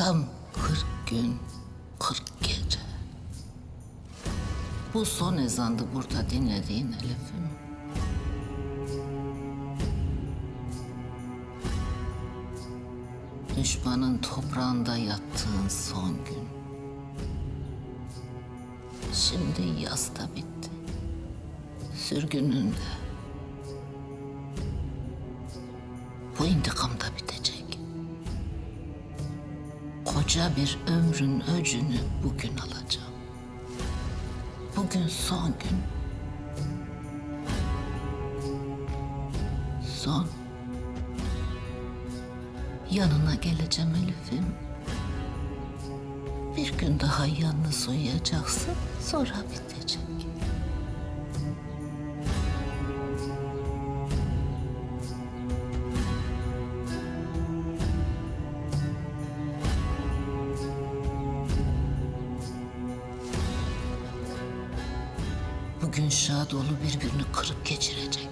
Tam 40 gün, 40 gece. Bu son ezandı burada dinlediğin Elif'im. Düşmanın toprağında yattığın son gün. Şimdi yaz da bitti. Sürgünün de. Bu intikam da bitecek. Koca bir ömrün öcünü bugün alacağım. Bugün son gün. Son. Yanına geleceğim Elif'im. Bir gün daha yalnız uyuyacaksın, sonra bitecek. Bugün Şadoğlu birbirini kırıp geçirecek.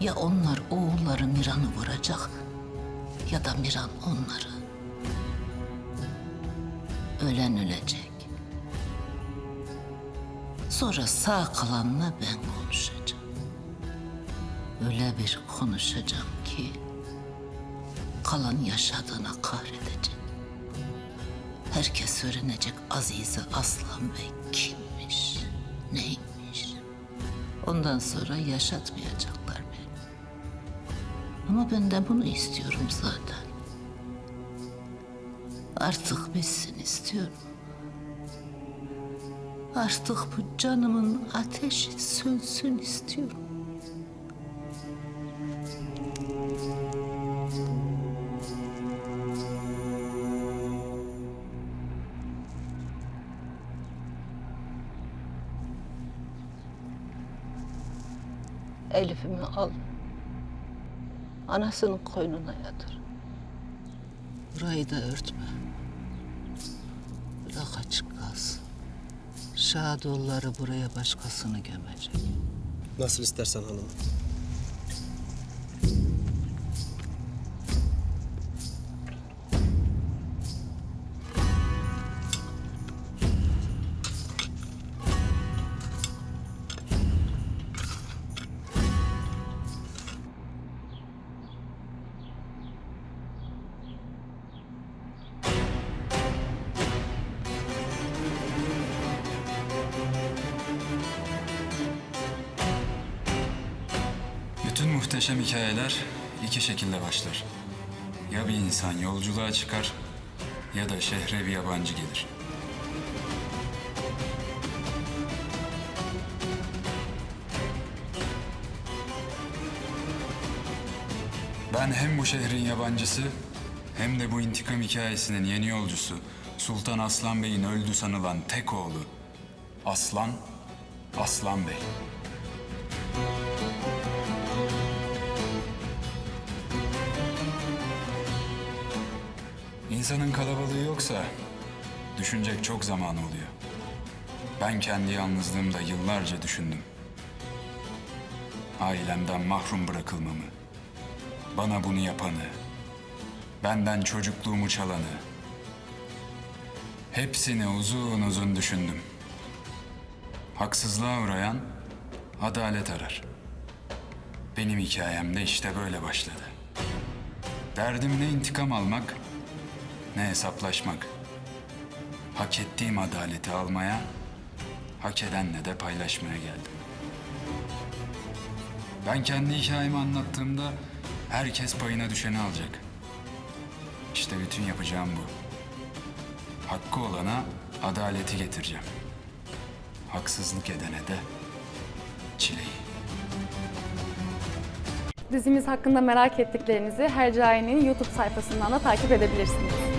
Ya onlar oğulları Miran'ı vuracak ya da Miran onları. Ölen ölecek. Sonra sağ kalanla ben konuşacağım. Öyle bir konuşacağım ki kalan yaşadığına kahredecek. Herkes öğrenecek Azize Aslan Bey kimmiş, neymiş. Ondan sonra yaşatmayacaklar beni. Ama ben de bunu istiyorum zaten. Artık bitsin istiyorum. Artık bu canımın ateşi sönsün istiyorum. Elif'imi al. Anasının koynuna yatır. Burayı da örtme. Bırak açık kalsın. Şadoğulları buraya başkasını gömecek. Nasıl istersen hanım. Bütün muhteşem hikayeler iki şekilde başlar. Ya bir insan yolculuğa çıkar ya da şehre bir yabancı gelir. Ben hem bu şehrin yabancısı hem de bu intikam hikayesinin yeni yolcusu Sultan Aslan Bey'in öldü sanılan tek oğlu Aslan Aslan Bey. İnsanın kalabalığı yoksa düşünecek çok zaman oluyor. Ben kendi yalnızlığımda yıllarca düşündüm. Ailemden mahrum bırakılmamı, bana bunu yapanı, benden çocukluğumu çalanı. Hepsini uzun uzun düşündüm. Haksızlığa uğrayan adalet arar. Benim hikayem de işte böyle başladı. Derdim ne intikam almak, ne hesaplaşmak. Hak ettiğim adaleti almaya, hak edenle de paylaşmaya geldim. Ben kendi hikayemi anlattığımda herkes payına düşeni alacak. İşte bütün yapacağım bu. Hakkı olana adaleti getireceğim. Haksızlık edene de çileyi. Dizimiz hakkında merak ettiklerinizi Hercai'nin YouTube sayfasından da takip edebilirsiniz.